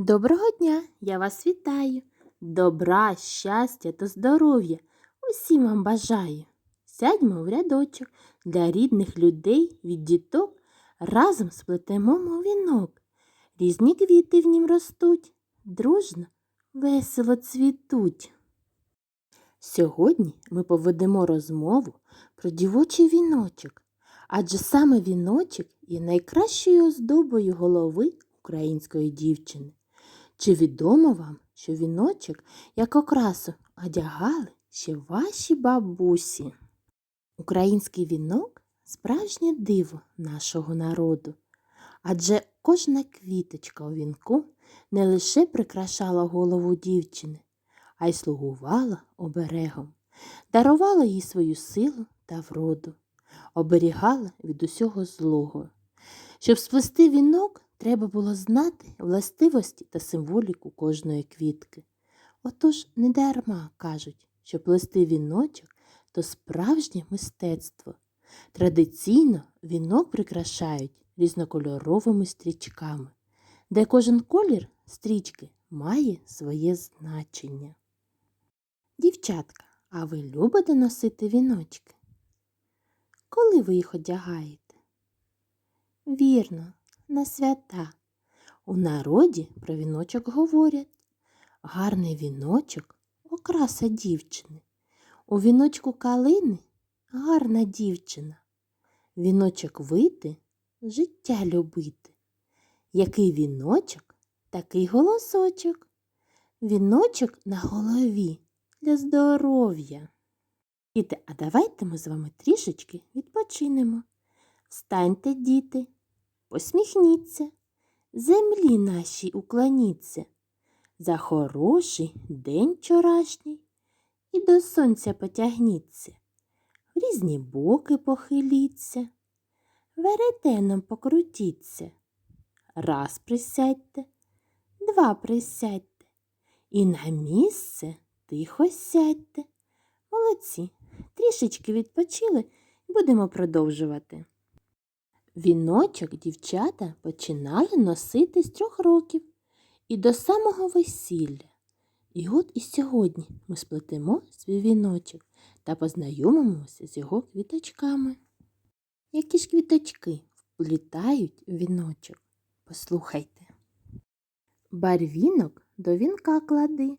Доброго дня! Я вас вітаю! Добра, щастя та здоров'я усім вам бажаю. Сядьмо в рядочок для рідних людей від діток разом сплетемо мов вінок. Різні квіти в нім ростуть, дружно, весело цвітуть. Сьогодні ми поведемо розмову про дівочий віночок, адже саме віночок є найкращою оздобою голови української дівчини. Чи відомо вам, що віночок, як окрасу, одягали ще ваші бабусі? Український вінок справжнє диво нашого народу, адже кожна квіточка у вінку не лише прикрашала голову дівчини, а й слугувала оберегом, дарувала їй свою силу та вроду, оберігала від усього злого. Щоб сплести вінок, треба було знати властивості та символіку кожної квітки. Отож, не дарма кажуть, що плести віночок то справжнє мистецтво. Традиційно вінок прикрашають різнокольоровими стрічками, де кожен колір стрічки має своє значення. Дівчатка, а ви любите носити віночки? Коли ви їх одягаєте? Вірно, на свята. У народі про віночок говорять. Гарний віночок окраса дівчини. У віночку калини гарна дівчина. Віночок вити життя любити. Який віночок, такий голосочок. Віночок на голові для здоров'я. Діти, а давайте ми з вами трішечки відпочинемо. Встаньте, діти, посміхніться, землі нашій уклоніться. За хороший день вчорашній і до сонця потягніться, в різні боки похиліться, веретеном покрутіться. Раз присядьте, два присядьте і на місце тихо сядьте. Молодці, трішечки відпочили будемо продовжувати. Віночок дівчата починали носити з трьох років і до самого весілля. І от і сьогодні ми сплетемо свій віночок та познайомимося з його квіточками. Які ж квіточки вплітають у віночок? Послухайте. Барвінок до вінка клади,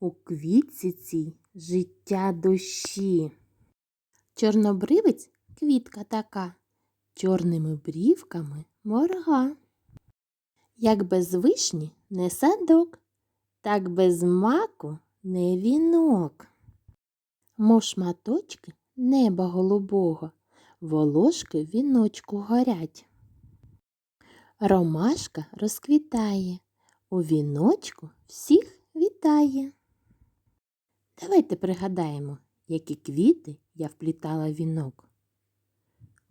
у квітці цій життя душі. Чорнобривець квітка така, чорними брівками морга. Як без вишні не садок, так без маку не вінок. Мов шматочки неба голубого, волошки віночку горять. Ромашка розквітає, у віночку всіх вітає. Давайте пригадаємо, які квіти я вплітала в вінок.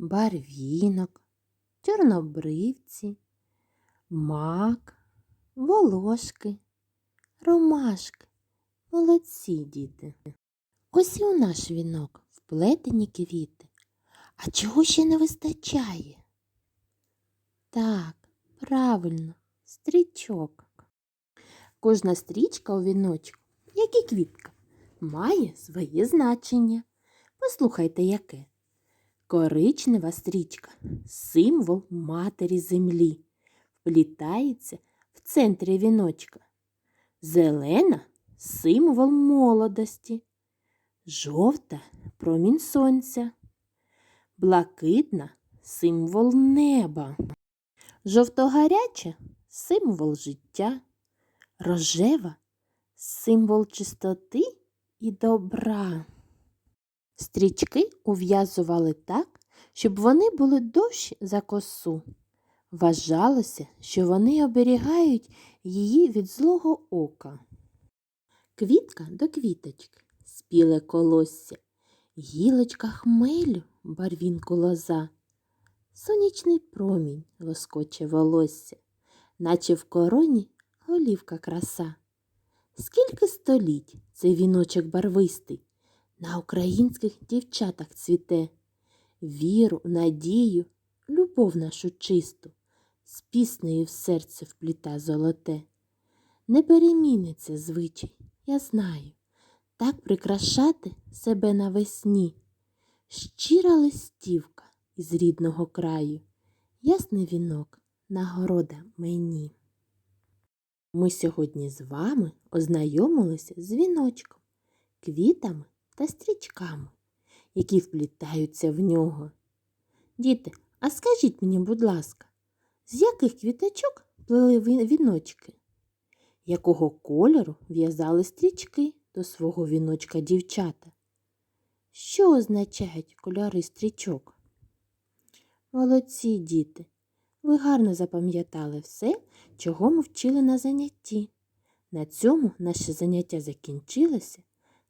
Барвінок, чорнобривці, мак, волошки, ромашки. Молодці діти. Ось і у наш вінок вплетені квіти. А чого ще не вистачає? Так, правильно, стрічок. Кожна стрічка у віночку, як і квітка, має своє значення. Послухайте, яке. Коричнева стрічка символ матері землі, вплітається в центрі віночка. Зелена символ молодості, жовта промінь сонця, блакитна символ неба, жовтогаряча символ життя, рожева символ чистоти і добра. Стрічки ув'язували так, щоб вони були довші за косу. Вважалося, що вони оберігають її від злого ока. Квітка до квіточки, спіле колосся, гілочка хмелю, барвінку лоза, сонячний промінь лоскоче волосся, наче в короні голівка краса. Скільки століть цей віночок барвистий на українських дівчатах цвіте, віру, надію, любов нашу чисту, з піснею в серце впліта золоте. Не переміниться звичай, я знаю, так прикрашати себе навесні. Щира листівка із рідного краю, ясний вінок, нагорода мені. Ми сьогодні з вами ознайомилися з віночком, квітами та стрічками, які вплітаються в нього. Діти, а скажіть мені, будь ласка, з яких квіточок плели віночки? Якого кольору в'язали стрічки до свого віночка дівчата? Що означають кольори стрічок? Молодці, діти! Ви гарно запам'ятали все, чого ми вчили на занятті. На цьому наше заняття закінчилося.